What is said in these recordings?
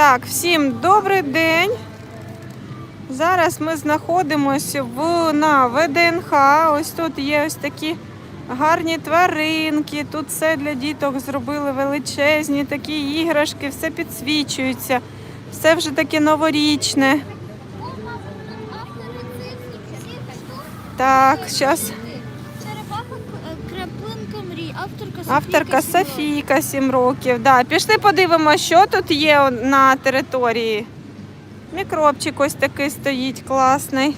Так, всім добрий день. Зараз ми знаходимося в, на ВДНХ. Ось тут є ось такі гарні тваринки. Тут все для діток зробили величезні такі іграшки, все підсвічується, все вже таке новорічне. Так, зараз Авторка Софійка Сім'я. Софійка, 7 років. Да, пішли подивимося, що тут є на території. Мікробчик ось такий стоїть класний.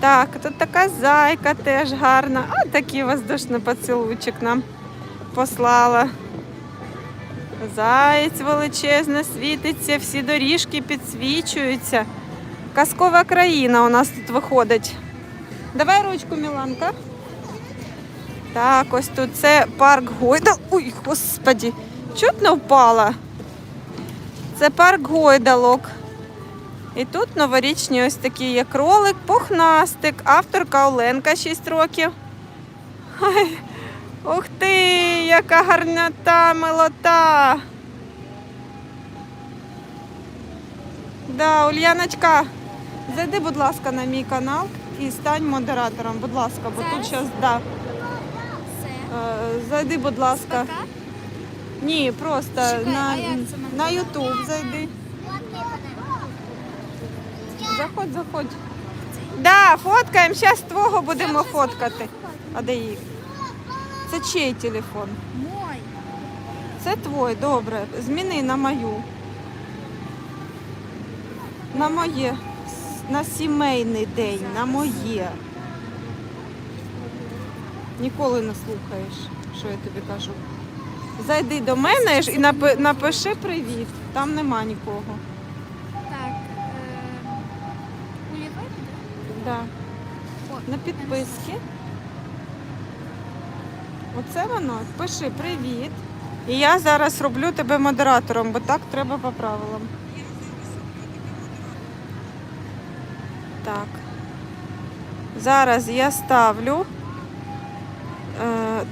Так, тут така зайка теж гарна. А такий воздушний поцілуйчик нам послала. Заєць величезний світиться, всі доріжки підсвічуються. Казкова країна у нас тут виходить. Давай ручку, Міланка. Так, ось тут це парк Гойдал. Ой, господі, чутно впала. Це парк гойдалок. І тут новорічні ось такі є кролик, пухнастик, авторка Оленка 6 років. Ай, ух ти, яка гарнота, милота. Да, Ульяночка, зайди, будь ласка, на мій канал і стань модератором, будь ласка, бо тут зараз да. Е, Зайди, будь ласка. Ні, просто Чекай, на, на? YouTube зайди. Заходь, заходь. Да, фоткаємо, зараз твого будемо фоткати. А де їх? Це чий телефон? Мой. Це твой, добре. Зміни на мою. На моє. На сімейний день, на моє. Ніколи не слухаєш, що я тобі кажу. Зайди до мене і напиши привіт. Там нема нікого. Так. Е... Улівай? Да. О, На підписки. Оце воно. Пиши привіт. І я зараз роблю тебе модератором, бо так треба по правилам. Так. Зараз я ставлю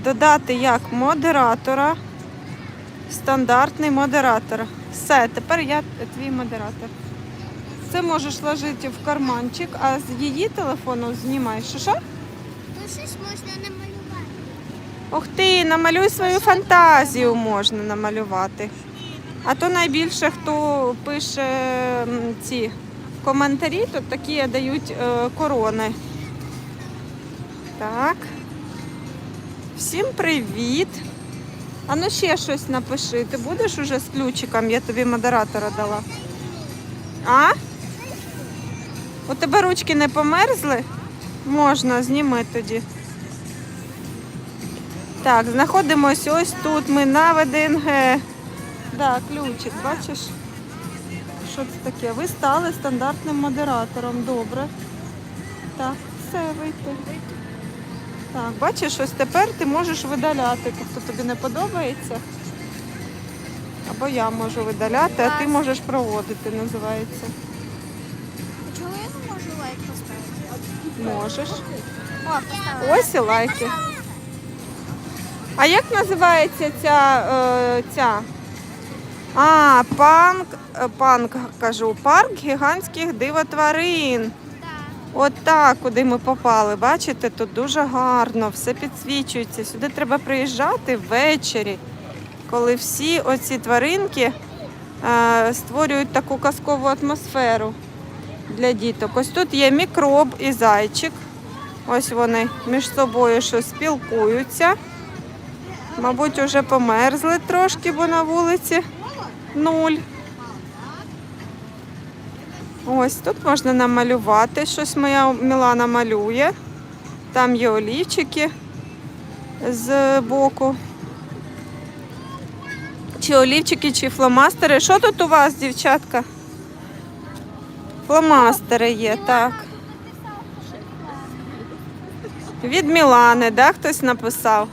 додати як модератора. Стандартний модератор. Все, тепер я твій модератор. Це можеш ложити в карманчик, а з її телефону знімай. Що що? Щось можна намалювати. Ух ти, намалюй свою фантазію можна намалювати. А то найбільше хто пише ці коментарі, то такі дають е, корони. Так. Всім привіт. А ну ще щось напиши. Ти будеш уже з ключиком, я тобі модератора дала. А? У тебе ручки не померзли? Можна, зніми тоді. Так, знаходимося ось тут. Ми на ВДНГ. Да, ключик, бачиш? Що це таке? Ви стали стандартним модератором. Добре. Так, все, вийти. Так, бачиш, ось тепер ти можеш видаляти. Тобто тобі не подобається. Або я можу видаляти, а ти можеш проводити, називається. Чого я не можу лайк поставити? Можеш. О. Ось і лайки. А як називається ця, е, ця? А, панк, е, панк кажу, парк гігантських дивотварин. Да. От куди ми попали. Бачите, тут дуже гарно, все підсвічується. Сюди треба приїжджати ввечері, коли всі оці тваринки е, створюють таку казкову атмосферу для діток. Ось тут є мікроб і зайчик. Ось вони між собою щось спілкуються. Мабуть, вже померзли трошки, бо на вулиці нуль. Ось тут можна намалювати. Щось моя Мілана малює. Там є олівчики з боку. Чи олівчики, чи фломастери. Що тут у вас, дівчатка? Фломастери є, так. Від Мілани, да, хтось написав.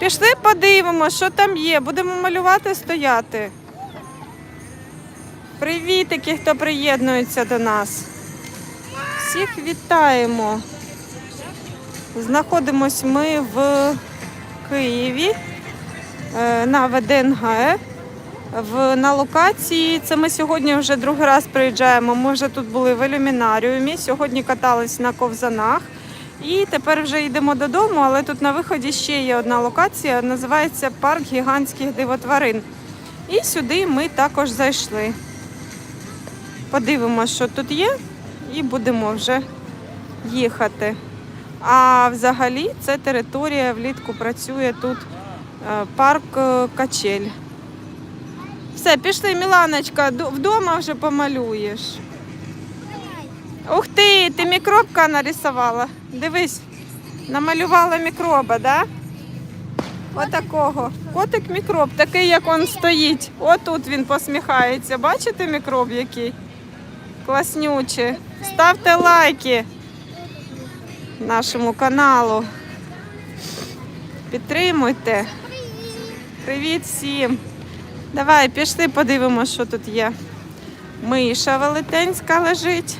Пішли подивимося, що там є. Будемо малювати, стояти. Привітики, хто приєднується до нас. Всіх вітаємо. Знаходимось ми в Києві е, на ВДНГ. на локації. Це ми сьогодні вже другий раз приїжджаємо. Ми вже тут були в ілюмінаріумі. Сьогодні катались на ковзанах. І тепер вже йдемо додому, але тут на виході ще є одна локація, називається Парк гігантських дивотварин. І сюди ми також зайшли. Подивимося, що тут є, і будемо вже їхати. А взагалі це територія влітку працює тут е, парк е, качель. Все, пішли, Міланочка, вдома вже помалюєш. Ух ти, ти мікробка нарисувала. Дивись, намалювала мікроба, да? Отакого. Котик мікроб, такий, як він стоїть. Отут він посміхається. Бачите мікроб який? Класнючий. Ставте лайки нашому каналу. Підтримуйте. Привіт всім. Давай, пішли, подивимося, що тут є. Миша велетенська лежить.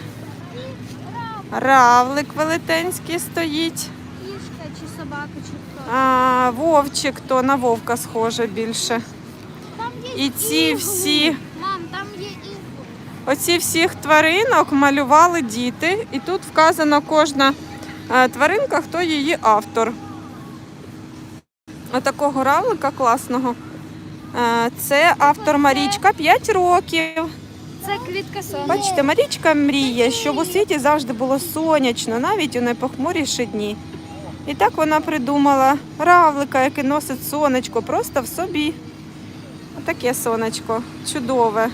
Равлик велетенський стоїть. Кішка чи собака, чи хто. А, вовчик, то на вовка схоже більше. І ці всі, Мам, там є ігли. Оці всіх тваринок малювали діти. І тут вказано кожна е, тваринка, хто її автор. Отакого равлика класного. Е, Це автор Марічка 5 років. Це квітка сон. Бачите, Марічка мріє, щоб у світі завжди було сонячно, навіть у найпохмуріші дні. І так вона придумала равлика, який носить сонечко просто в собі. Отаке сонечко, чудове.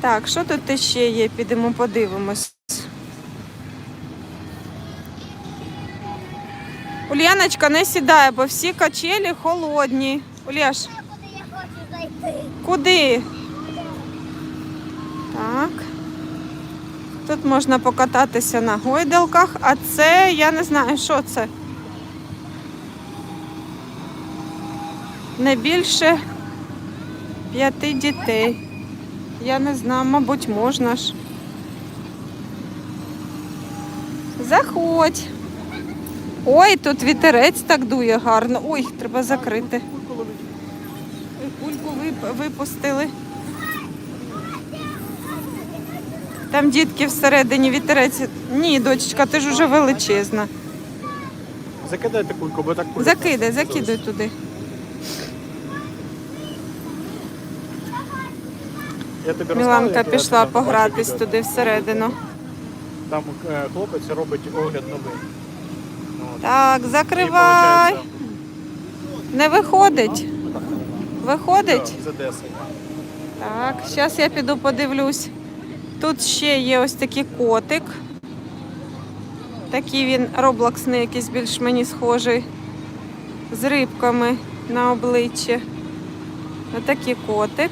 Так, що тут ще є? Підемо подивимось. Ульяночка, не сідає, бо всі качелі холодні. Уляш, Куди я хочу зайти? Куди? Так. Тут можна покататися на гойдалках, а це я не знаю, що це. Не більше п'яти дітей. Я не знаю, мабуть, можна ж. Заходь. Ой, тут вітерець так дує гарно. Ой, треба закрити. Кульку випустили. Там дітки всередині вітерець. Ні, дочечка, ти ж уже величезна. Закидайте кульку, бо так кулька. Закидай, закидай туди. Я тобі Міланка пішла погратись туди всередину. Там е, хлопець робить огляд новин. От. Так, закривай. Не виходить. Виходить? з Одеси. Так, зараз я піду подивлюсь. Тут ще є ось такий котик. Такий він роблоксний, якийсь більш мені схожий. З рибками на обличчі. Отакий котик.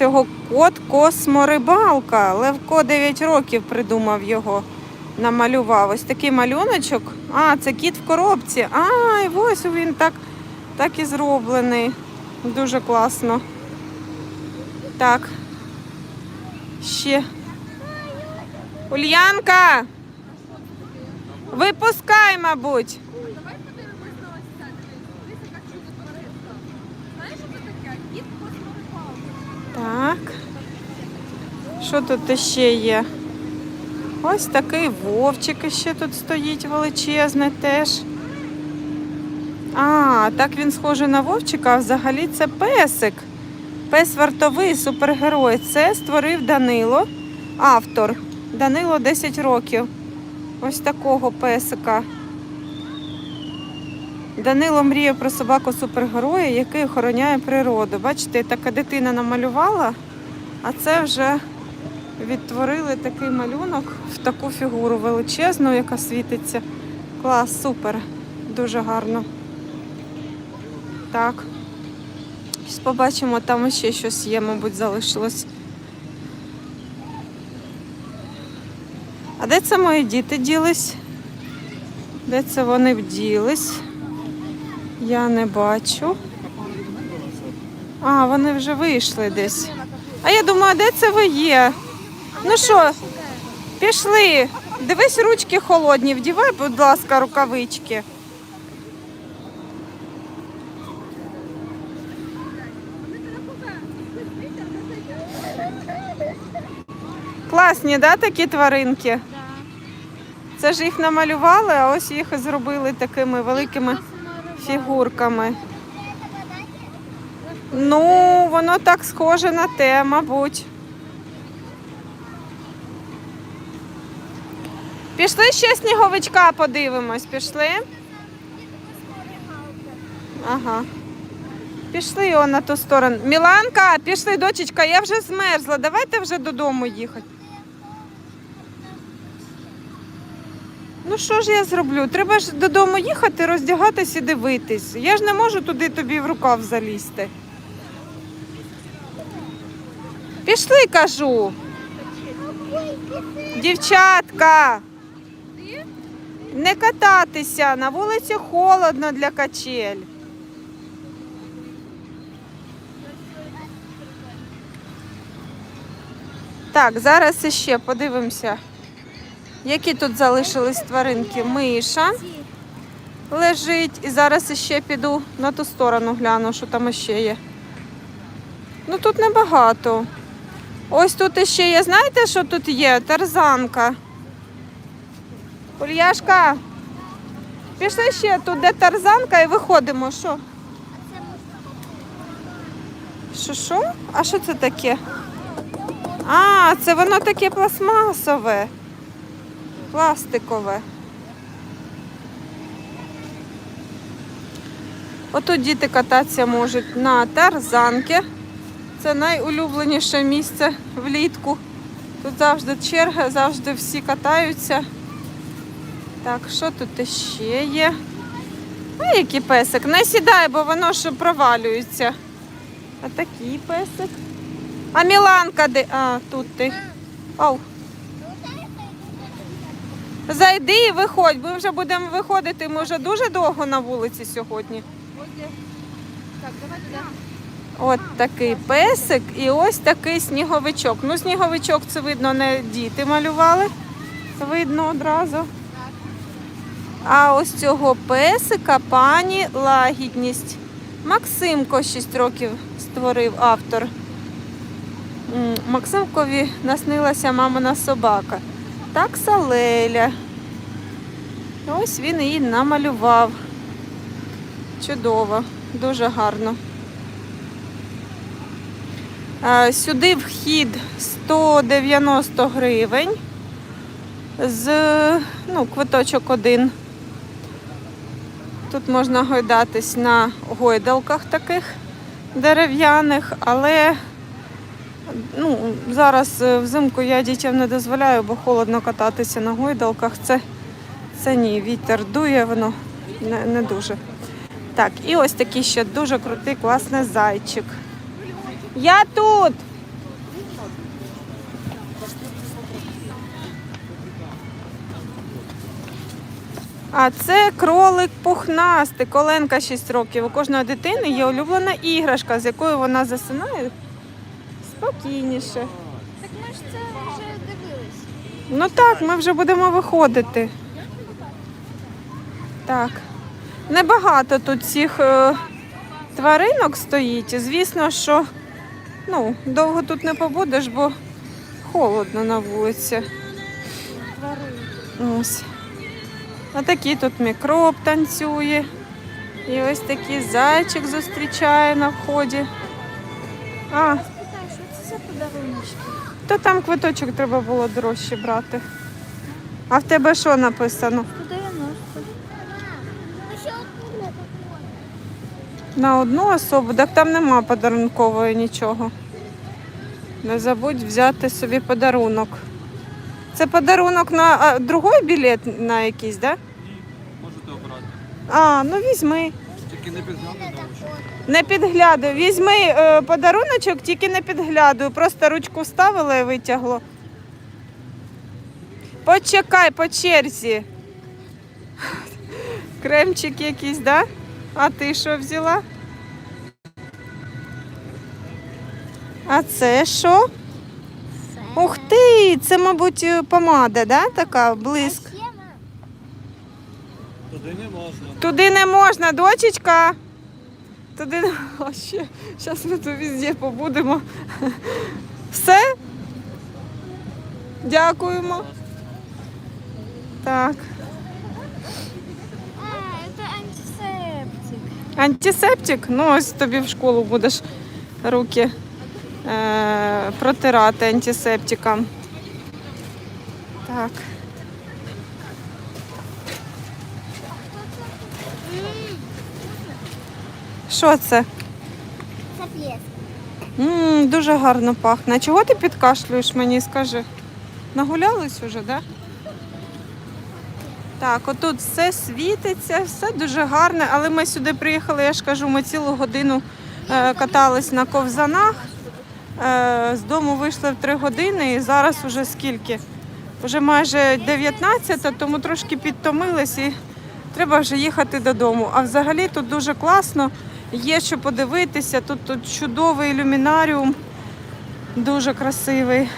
Цього кот косморибалка. Левко 9 років придумав його. Намалював. Ось такий малюночок. А, це кіт в коробці. А, і ось він так, так і зроблений. Дуже класно. Так. Ще. Ульянка! Випускай, мабуть. Давай подивимось на ось це. Дивись, яка чудо тваринка. Знаєш, що це таке? Кіт косморибалка. Так. Що тут ще є? Ось такий вовчик ще тут стоїть величезний теж. А, так він схожий на вовчика, а взагалі це песик. Пес вартовий, супергерой. Це створив Данило, автор. Данило 10 років. Ось такого песика. Данило мріє про собаку супергероя, який охороняє природу. Бачите, така дитина намалювала, а це вже відтворили такий малюнок в таку фігуру величезну, яка світиться. Клас, супер, дуже гарно. Так. Щось побачимо, там ще щось є, мабуть, залишилось. А де це мої діти ділись? Де це вони вділись? Я не бачу. А, вони вже вийшли десь. А я думаю, де це ви є? Ну що, пішли. Дивись, ручки холодні, вдівай, будь ласка, рукавички. Класні, да, такі тваринки? Це ж їх намалювали, а ось їх зробили такими великими фігурками. Ну, воно так схоже на те, мабуть. Пішли ще сніговичка подивимось, пішли? Ага. Пішли он на ту сторону. Міланка, пішли, дочечка, я вже змерзла. Давайте вже додому їхати. Ну що ж я зроблю? Треба ж додому їхати, роздягатись і дивитись. Я ж не можу туди тобі в рукав залізти. Пішли, кажу. Дівчатка. Не кататися, на вулиці холодно для качель. Так, зараз іще подивимося, які тут залишились тваринки. Миша лежить. І зараз іще піду на ту сторону, гляну, що там іще є. Ну тут небагато. Ось тут іще є, знаєте, що тут є? Тарзанка. Ульяшка, пішли ще тут, де тарзанка, і виходимо. Що? Що що? А що це таке? А, це воно таке пластмасове, пластикове. Отут діти кататися можуть на тарзанки. Це найулюбленіше місце влітку. Тут завжди черга, завжди всі катаються. Так, що тут ще є? А який песик? Не сідай, бо воно ж провалюється. А такий песик. А Міланка де? А, тут ти. Ау. Зайди і виходь. Ми вже будемо виходити. Ми вже дуже довго на вулиці сьогодні. Так, давай туди. От такий песик і ось такий сніговичок. Ну, сніговичок це видно, не діти малювали. Видно одразу. А ось цього песика пані лагідність. Максимко 6 років створив автор. Максимкові наснилася мамина собака. Такса Леля. Ось він її намалював. Чудово, дуже гарно. Сюди вхід 190 гривень з ну, квиточок один. Тут можна гойдатись на гойдалках таких дерев'яних, але ну, зараз е, взимку я дітям не дозволяю, бо холодно кататися на гойдалках. Це, це ні, вітер дує, воно не, не дуже. Так, і ось такий ще дуже крутий, класний зайчик. Я тут. А це кролик пухнастий, коленка 6 років. У кожної дитини є улюблена іграшка, з якою вона засинає спокійніше. Так ми ж це вже дивились. Ну так, ми вже будемо виходити. Так. Небагато тут цих е, тваринок стоїть. Звісно, що ну, довго тут не побудеш, бо холодно на вулиці. Ось. А такий тут мікроб танцює. І ось такий зайчик зустрічає на вході. А, То там квиточок треба було дорожче брати. А в тебе що написано? 190. На одну особу, так там нема подарункової нічого. Не забудь взяти собі подарунок. Це подарунок на а, другий білет на якийсь, так? Да? Можете обрати. А, ну візьми. Тільки не підглядайте. Не підглядуй. Візьми е, подаруночок, тільки не підглядуй. Просто ручку вставила і витягло. Почекай по черзі. Кремчик якийсь, да? А ти що взяла? А це що? Ух ти! Це, мабуть, помада, да? Така блиск. Туди не можна. Туди не можна, дочечка. Туди не а ще. Зараз ми тут везде побудемо. Все? Дякуємо. Так. А. Антисептик? Ну, ось тобі в школу будеш руки е, протирати антисептиком. Так. Що це? Це плеск. м дуже гарно пахне. А чого ти підкашлюєш мені, скажи? Нагулялись уже, так? Да? Так, отут все світиться, все дуже гарне, але ми сюди приїхали, я ж кажу, ми цілу годину е, катались на ковзанах. Е, з дому вийшли в 3 години і зараз уже скільки? Вже майже 19, тому трошки підтомились і треба вже їхати додому. А взагалі тут дуже класно, є що подивитися. Тут, тут чудовий ілюмінаріум, дуже красивий.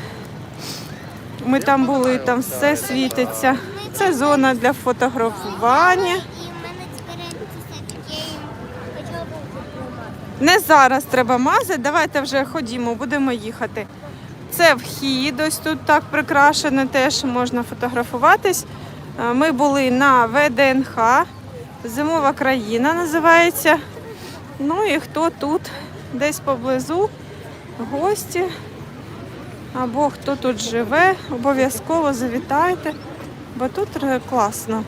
Ми там були, там все світиться. Це зона для фотографування. Не зараз треба мазати, давайте вже ходімо, будемо їхати. Це вхід, ось тут так прикрашено, теж можна фотографуватись. Е, Ми були на ВДНХ, Зимова країна називається. Ну і хто тут десь поблизу, гості або хто тут живе, обов'язково завітайте, бо тут е, класно.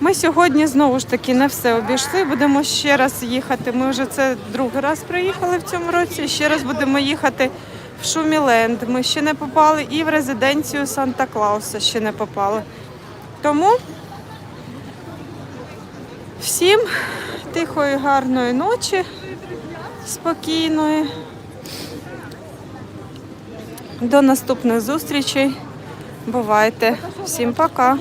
Ми сьогодні знову ж таки не все обійшли. Будемо ще раз їхати. Ми вже це другий раз приїхали в цьому році. Ще раз будемо їхати в Шуміленд. Ми ще не попали і в резиденцію Санта Клауса ще не попали. Тому всім тихої, гарної ночі, спокійної. До наступних зустрічей. Бувайте. Всім пока.